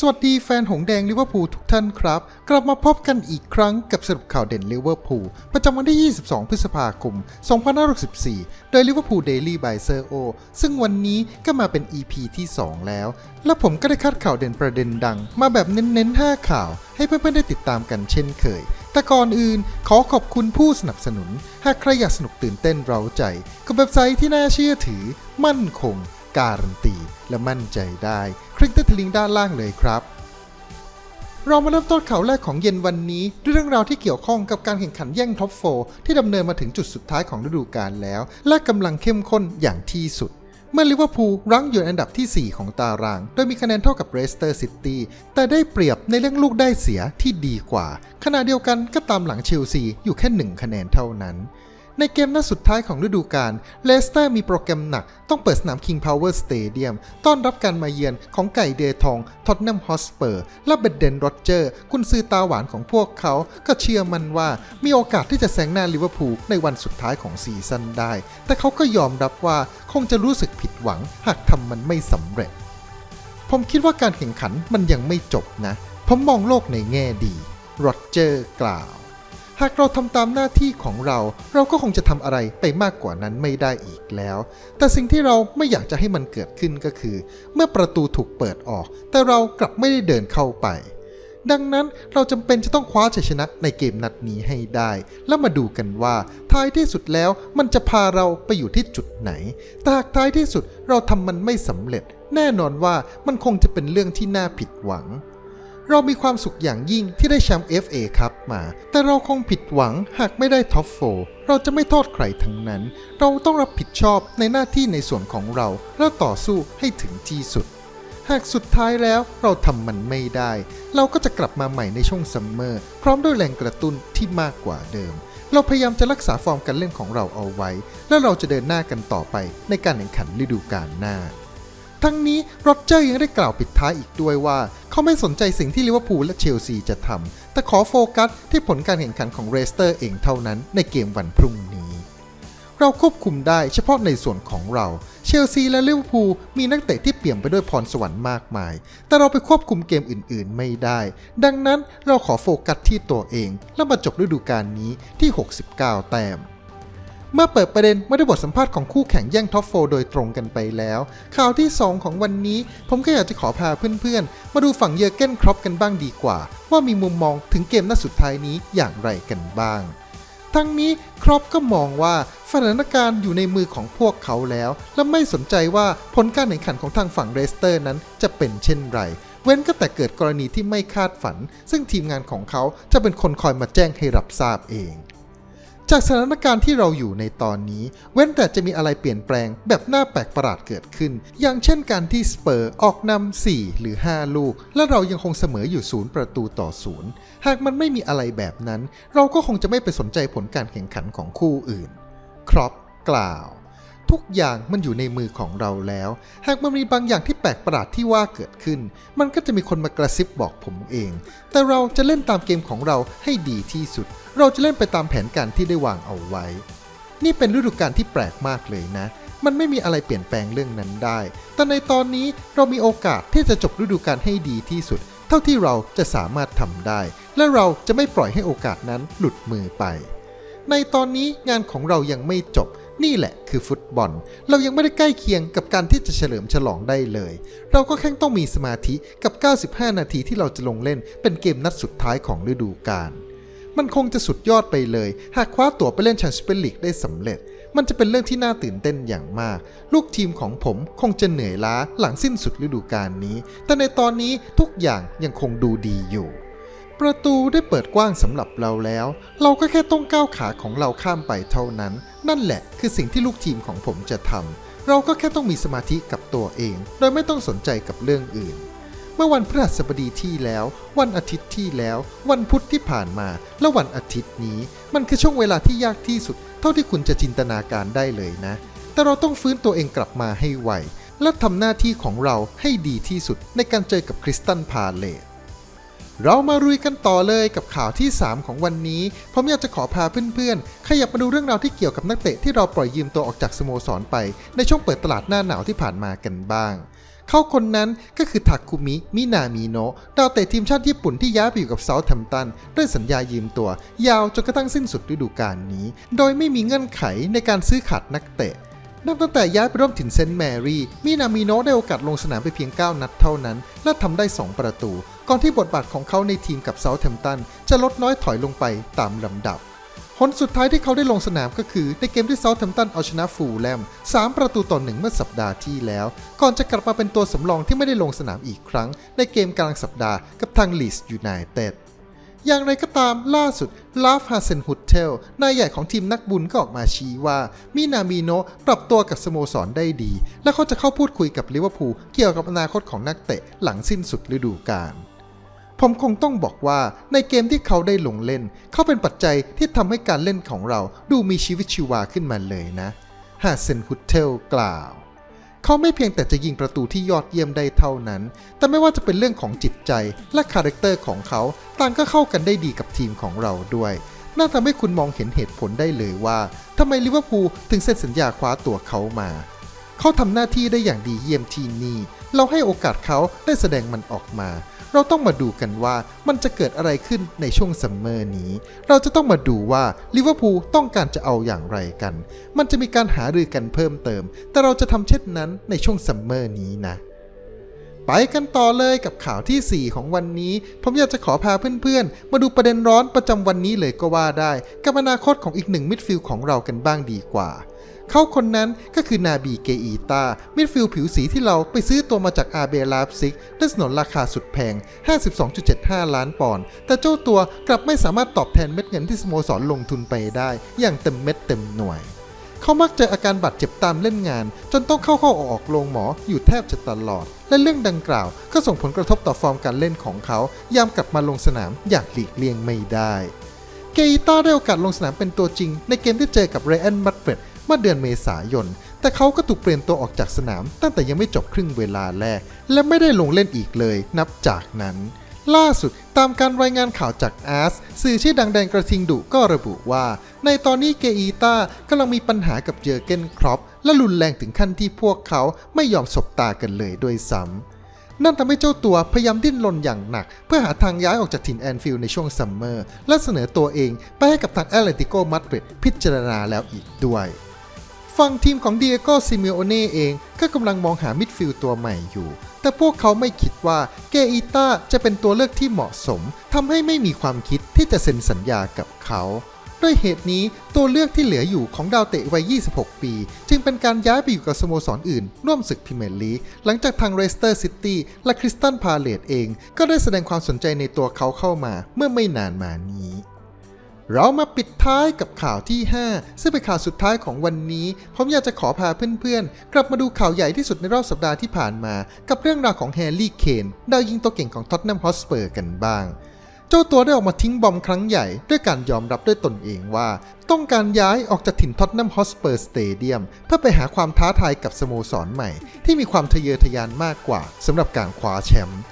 สวัสดีแฟนหงแดงลิเวอร์พูลทุกท่านครับ กลับมาพบกันอีกครั้งกับสรุปข่าวเด่นลิเวอร์พูลประจำวันที่ 22 พฤษภาคม 2564 โดยลิเวอร์พูลเดลี่บายเซอร์โอซึ่งวันนี้ก็มาเป็น EP ที่ 2 แล้ว และผมก็ได้คัดข่าวเด่นประเด็นดัง มาแบบเน้นๆ 5 ข่าว ให้เพื่อนๆ ได้ติดตามกันเช่นเคย แต่ก่อนอื่นขอขอบคุณผู้สนับสนุน หากใครอยากสนุกตื่นเต้นเร้าใจกับเว็บไซต์ที่น่าเชื่อถือ มั่นคง การันตีและมั่นใจได้ คลิกที่ลิงก์ด้านล่างเลยครับ เรามาเริ่มต้นข่าวแรกของเย็นวันนี้ ด้วยเรื่องราวที่เกี่ยวข้องกับการแข่งขันแย่งท็อปโฟที่ดำเนินมาถึงจุดสุดท้ายของฤดูกาลแล้ว และกำลังเข้มข้นอย่างที่สุดเมื่อลิเวอร์พูลรั้งอยู่อันดับทีสี่4 ของตาราง โดยมีคะแนนเท่ากับเรสเตอร์ซิตี้แต่ได้เปรียบในเรื่องลูกได้เสียที่ดีกว่า ขณะเดียวกันก็ตามหลังเชลซีอยู่แค่หนึ่งคะแนนเท่านั้น ในเกมนัดสุดท้ายของฤดูกาลเลสเตอร์มีโปรแกรมหนัก ต้องเปิดสนาม King Power Stadium ต้อนรับการมาเยือนของไก่เดทอง ท็อตแนมฮอสเปอร์ และเบดเดนโรเจอร์คุณซื้อตาหวานของพวกเขา ก็เชื่อมันว่ามีโอกาสที่จะแซงหน้าลิเวอร์พูลในวันสุดท้ายของซีซั่นได้ แต่เขาก็ยอมรับว่าคงจะรู้สึกผิดหวัง หากทำมันไม่สำเร็จ ผมคิดว่าการแข่งขันมันยังไม่จบนะ ผมมองโลกในแง่ดีโรเจอร์กล่าว หากเราทำตามหน้าที่ของเรา เราก็คงจะทำอะไรไปมากกว่านั้นไม่ได้อีกแล้ว แต่สิ่งที่เราไม่อยากจะให้มันเกิดขึ้นก็คือ เมื่อประตูถูกเปิดออก แต่เรากลับไม่ได้เดินเข้าไป ดังนั้นเราจำเป็นจะต้องคว้าชัยชนะในเกมนัดนี้ให้ได้ แล้วมาดูกันว่า ท้ายที่สุดแล้วมันจะพาเราไปอยู่ที่จุดไหนแต่หากท้ายที่สุดเราทำมันไม่สำเร็จ แน่นอนว่ามันคงจะเป็นเรื่องที่น่าผิดหวังเรามีความสุขอย่างยิ่งที่ได้แชมป์ FA ครับ มา แต่เราคงผิดหวังหากไม่ได้ท็อปโฟเราจะไม่โทษใครทั้งนั้น เราต้องรับผิดชอบในหน้าที่ในส่วนของเรา แล้วต่อสู้ให้ถึงที่สุด หากสุดท้ายแล้วเราทำมันไม่ได้ เราก็จะกลับมาใหม่ในช่วงซัมเมอร์ พร้อมด้วยแรงกระตุ้นที่มากกว่าเดิม เราพยายามจะรักษาฟอร์มการเล่นของเราเอาไว้ และเราจะเดินหน้ากันต่อไปในการแข่งขันฤดูกาลหน้าทั้งนี้โรเจอร์ยังได้กล่าวปิดท้ายอีกด้วยว่า เขาไม่สนใจสิ่งที่ลิเวอร์พูลและเชลซีจะทำ แต่ขอโฟกัสที่ผลการแข่งขันของเรสเตอร์เองเท่านั้นในเกมวันพรุ่งนี้ เราควบคุมได้เฉพาะในส่วนของเรา เชลซีและลิเวอร์พูลมีนักเตะที่เปี่ยมไปด้วยพรสวรรค์มากมาย แต่เราไปควบคุมเกมอื่นๆ ไม่ได้ ดังนั้นเราขอโฟกัสที่ตัวเอง และมาจบฤดูกาลนี้ที่ 69 แต้ม เมื่อเปิดประเด็นไม่ได้บทสัมภาษณ์ของคู่แข่งแย่งท็อปโฟโดยตรงกันไปแล้ว ข่าวที่ 2 ของวันนี้ ผมก็อยากจะขอพาเพื่อนๆ มาดูฝั่งเยอร์เก้นครอปกันบ้างดีกว่า ว่ามีมุมมองถึงเกมนัดสุดท้ายนี้อย่างไรกันบ้าง ทั้งนี้ครอปก็มองว่าสถานการณ์อยู่ในมือของพวกเขาแล้ว และไม่สนใจว่าผลการแข่งขันของทางฝั่งเรสเตอร์นั้นจะเป็นเช่นไรเว้นก็แต่เกิดกรณีที่ไม่คาดฝัน ซึ่งทีมงานของเขาจะเป็นคนคอยมาแจ้งให้รับทราบเอง จากสถานการณ์ที่เราอยู่ในตอนนี้ เว้นแต่จะมีอะไรเปลี่ยนแปลงแบบน่าแปลกประหลาดเกิดขึ้น อย่างเช่นการที่สเปอร์ออกนำ4หรือ 5 ลูก และเรายังคงเสมออยู่ศูนย์ประตูต่อศูนย์หากมันไม่มีอะไรแบบนั้น เราก็คงจะไม่ไปสนใจผลการแข่งขันของคู่อื่น ครอปกล่าว ทุกอย่างมันอยู่ในมือของเราแล้ว หากมันมีบางอย่างที่แปลกประหลาดที่ว่าเกิดขึ้น มันก็จะมีคนมากระซิบบอกผมเอง แต่เราจะเล่นตามเกมของเราให้ดีที่สุด เราจะเล่นไปตามแผนการที่ได้วางเอาไว้ นี่เป็นฤดูกาลที่แปลกมากเลยนะ มันไม่มีอะไรเปลี่ยนแปลงเรื่องนั้นได้ แต่ในตอนนี้เรามีโอกาสที่จะจบฤดูกาลให้ดีที่สุด เท่าที่เราจะสามารถทำได้ และเราจะไม่ปล่อยให้โอกาสนั้นหลุดมือไป ในตอนนี้งานของเรายังไม่จบ นี่แหละคือฟุตบอล เรายังไม่ได้ใกล้เคียงกับการที่จะเฉลิมฉลองได้เลย เราก็แค่ต้องมีสมาธิกับ 95 นาทีที่เราจะลงเล่นเป็นเกมนัดสุดท้ายของฤดูกาลมันคงจะสุดยอดไปเลย หากคว้าตั๋วไปเล่นแชมเปี้ยนลีกได้สำเร็จ มันจะเป็นเรื่องที่น่าตื่นเต้นอย่างมาก ลูกทีมของผมคงจะเหนื่อยล้าหลังสิ้นสุดฤดูกาลนี้ แต่ในตอนนี้ทุกอย่างยังคงดูดีอยู่ ประตูได้เปิดกว้างสำหรับเราแล้ว เราก็แค่ต้องก้าวขาของเราข้ามไปเท่านั้น นั่นแหละคือสิ่งที่ลูกทีมของผมจะทำเราก็แค่ต้องมีสมาธิกับตัวเอง โดยไม่ต้องสนใจกับเรื่องอื่น เมื่อวันพฤหัสบดีที่แล้ว วันอาทิตย์ที่แล้ว วันพุธที่ผ่านมา และวันอาทิตย์นี้ มันคือช่วงเวลาที่ยากที่สุด เท่าที่คุณจะจินตนาการได้เลยนะ แต่เราต้องฟื้นตัวเองกลับมาให้ไวและทำหน้าที่ของเราให้ดีที่สุดในการเจอกับคริสตันพาเลต เรามารุยกันต่อเลยกับข่าวที่ 3 ของวันนี้ ผมอยากจะขอพาเพื่อนๆ ขยับมาดูเรื่องราวที่เกี่ยวกับนักเตะที่เราปล่อยยืมตัวออกจากสโมสรไป ในช่วงเปิดตลาดหน้าหนาวที่ผ่านมากันบ้าง เขาคนนั้นก็คือทาคุมิ มินามิโนะดาวเตะทีมชาติญี่ปุ่นที่ย้ายไปอยู่กับเซาท์แฮมป์ตันด้วยสัญญายืมตัว ยาวจนกระทั่งสิ้นสุดฤดูกาลนี้ โดยไม่มีเงื่อนไขในการซื้อขาดนักเตะนับตั้งแต่ย้ายไปร่วมถิ่นเซนต์แมรี่ มินามิโนะได้โอกาสลงสนามไปเพียง 9 นัดเท่านั้น และทำได้ 2 ประตู ก่อนที่บทบาทของเขาในทีมกับเซาท์แฮมป์ตันจะลดน้อยถอยลงไปตามลำดับผลสุดท้ายที่เขาได้ลงสนามก็คือ ในเกมที่เซาท์แฮมป์ตันเอาชนะฟูลแลม 3 ประตูต่อหนึ่งเมื่อสัปดาห์ที่แล้ว ก่อนจะกลับมาเป็นตัวสำรองที่ไม่ได้ลงสนามอีกครั้ง ในเกมกลางสัปดาห์กับทางลีสยูไนเต็ดอย่างไรก็ตามล่าสุดลาฟฮาเซนฮุตเทลนายใหญ่ของทีมนักบุญก็ออกมาชี้ว่า มินามิโนปรับตัวกับสโมสรได้ดี และเขาจะเข้าพูดคุยกับลิเวอร์พูลเกี่ยวกับอนาคตของนักเตะหลังสิ้นสุดฤดูกาล ผมคงต้องบอกว่าในเกมที่เขาได้ลงเล่น เขาเป็นปัจจัยที่ทำให้การเล่นของเราดูมีชีวิตชีวาขึ้นมาเลยนะฮาเซนฮุตเทลกล่าว เขาไม่เพียงแต่จะยิงประตูที่ยอดเยี่ยมได้เท่านั้น แต่ไม่ว่าจะเป็นเรื่องของจิตใจและคาแรคเตอร์ของเขาต่างก็เข้ากันได้ดีกับทีมของเราด้วย น่าทำให้คุณมองเห็นเหตุผลได้เลยว่าทำไมลิเวอร์พูลถึงเซ็นสัญญาคว้าตัวเขามา เขาทำหน้าที่ได้อย่างดีเยี่ยมที่นี่ เราให้โอกาสเขาได้แสดงมันออกมา เราต้องมาดูกันว่ามันจะเกิดอะไรขึ้นในช่วงซัมเมอร์นี้ เราจะต้องมาดูว่าลิเวอร์พูลต้องการจะเอาอย่างไรกัน มันจะมีการหารือกันเพิ่มเติม แต่เราจะทำเช่นนั้นในช่วงซัมเมอร์นี้นะไปกันต่อเลยกับข่าวทีสี่4 ของวันนี้ ผมอยากจะขอพาเพื่อนๆ มาดูประเด็นร้อนประจำวันนี้เลยก็ว่าได้ กับอนาคตของอีกหนึ่งมิดฟิลด์ของเรากันบ้างดีกว่า เขาคนนั้นก็คือนาบีเกอีตามิดฟิลผิวสีที่เราไปซื้อตัวมาจากอาเบลาฟซิกด้วยสนนราคาสุดแพง 52.75 ล้านปอนด์แต่เจ้าตัวกลับไม่สามารถตอบแทนเม็ดเงินที่สโมสรลงทุนไปได้ อย่างเต็มเม็ดเต็มหน่วย เขามักเจออาการบาดเจ็บตามเล่นงาน จนต้องเข้าเข้าออกโรงหมออยู่แทบจะตลอด และเรื่องดังกล่าว ก็ส่งผลกระทบต่อฟอร์มการเล่นของเขา ยามกลับมาลงสนามอย่างหลีกเลี่ยงไม่ได้เกอิต้าได้โอกาสลงสนามเป็นตัวจริง ในเกมที่เจอกับเรอันมัดเฟด เมื่อเดือนเมษายน แต่เขาก็ถูกเปลี่ยนตัวออกจากสนาม ตั้งแต่ยังไม่จบครึ่งเวลาแรก และไม่ได้ลงเล่นอีกเลยนับจากนั้น ล่าสุดตามการรายงานข่าวจากอาร์สสื่อชื่อดังแดนกระทิงดุก็ระบุว่า ในตอนนี้เกอีตากำลังมีปัญหากับเจอเกนครอปและรุนแรงถึงขั้นที่พวกเขาไม่ยอมสบตากันเลยด้วยซ้ำนั่นทำให้เจ้าตัวพยายามดิ้นรนอย่างหนัก เพื่อหาทางย้ายออกจากถิ่นแอนฟิลด์ในช่วงซัมเมอร์ และเสนอตัวเองไปให้กับทางแอตเลติโกมาดริดพิจารณาแล้วอีกด้วย ฝั่งทีมของเดียโกซิเมโอเน่เองก็กำลังมองหามิดฟิลด์ตัวใหม่อยู่ แต่พวกเขาไม่คิดว่าเกอีต้าจะเป็นตัวเลือกที่เหมาะสมทำให้ไม่มีความคิดที่จะเซ็นสัญญากับเขาด้วยเหตุนี้ตัวเลือกที่เหลืออยู่ของดาวเตะวัย 26 ปี จึงเป็นการย้ายไปอยู่กับสโมสรอื่น ร่วมศึกพรีเมียร์ลีกหลังจากทางเรสเตอร์ซิตี้และคริสตันพาเลตเอง ก็ได้แสดงความสนใจในตัวเขาเข้ามาเมื่อไม่นานมานี้ เรามาปิดท้ายกับข่าวที่ 5 ซึ่งเป็นข่าวสุดท้ายของวันนี้ ผมอยากจะขอพาเพื่อนๆ กลับมาดูข่าวใหญ่ที่สุดในรอบสัปดาห์ที่ผ่านมา กับเรื่องราวของแฮร์รี่เคนดาวยิงตัวเก่งของท็อตแนมฮอสเปอร์กันบ้าง เจ้าตัวได้ออกมาทิ้งบอมครั้งใหญ่ ด้วยการยอมรับด้วยตนเองว่า ต้องการย้ายออกจากถิ่นท็อตแนมฮอสเปอร์สเตเดียมเพื่อไปหาความท้าทายกับสโมสรใหม่ ที่มีความทะเยอทะยานมากกว่าสำหรับการคว้าแชมป์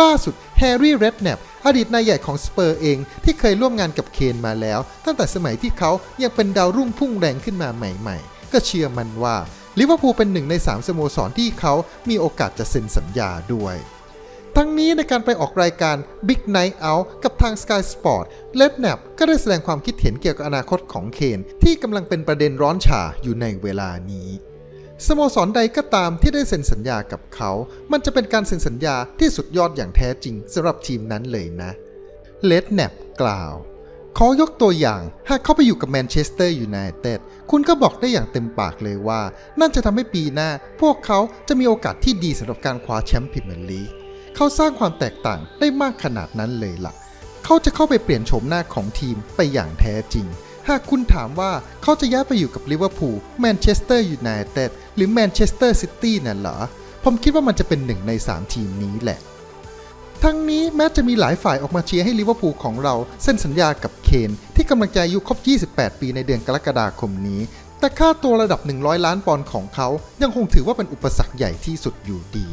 ล่าสุดแฮร์รี่เรดแนปอดีตนายใหญ่ของสเปอร์เองที่เคยร่วมงานกับเคนมาแล้ว ตั้งแต่สมัยที่เขายังเป็นดาวรุ่งพุ่งแรงขึ้นมาใหม่ๆ ก็เชื่อมันว่าลิเวอร์พูลเป็นหนึ่งใน 3 สโมสรที่เขามีโอกาสจะเซ็นสัญญาด้วย ทั้งนี้ในการไปออกรายการ Big Night Out กับทาง Sky Sport เลดแนปก็ได้แสดงความคิดเห็นเกี่ยวกับอนาคตของเคนที่กำลังเป็นประเด็นร้อนฉาอยู่ในเวลานี้ สโมสรใดก็ตามที่ได้เซ็นสัญญากับเขา มันจะเป็นการเซ็นสัญญาที่สุดยอดอย่างแท้จริงสำหรับทีมนั้นเลยนะ เลดแนปกล่าว ขอยกตัวอย่าง หากเขาไปอยู่กับแมนเชสเตอร์ยูไนเต็ด คุณก็บอกได้อย่างเต็มปากเลยว่า นั่นจะทำให้ปีหน้า พวกเขาจะมีโอกาสที่ดีสำหรับการคว้าแชมป์พรีเมียร์ลีก เขาสร้างความแตกต่างได้มากขนาดนั้นเลยล่ะ เขาจะเข้าไปเปลี่ยนโฉมหน้าของทีมไปอย่างแท้จริง หากคุณถามว่าเขาจะย้ายไปอยู่กับลิเวอร์พูลแมนเชสเตอร์ยูไนเต็ดหรือแมนเชสเตอร์ซิตี้น่ะเหรอ ผมคิดว่ามันจะเป็นหนึ่งใน 3 ทีมนี้แหละ ทั้งนี้แม้จะมีหลายฝ่ายออกมาเชียร์ให้ลิเวอร์พูลของเราเซ็นสัญญากับเคนที่กำลังจะอายุครบ 28 ปีในเดือนกรกฎาคมนี้ แต่ค่าตัวระดับ 100 ล้านปอนด์ของเขายังคงถือว่าเป็นอุปสรรคใหญ่ที่สุดอยู่ดี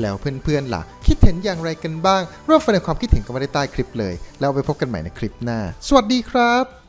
แล้วเพื่อนๆล่ะ คิดเห็นอย่างไรกันบ้างร่วมแสดงความคิดเห็นกันมาได้ใต้คลิปเลย แล้วไปพบกันใหม่ในคลิปหน้า สวัสดีครับ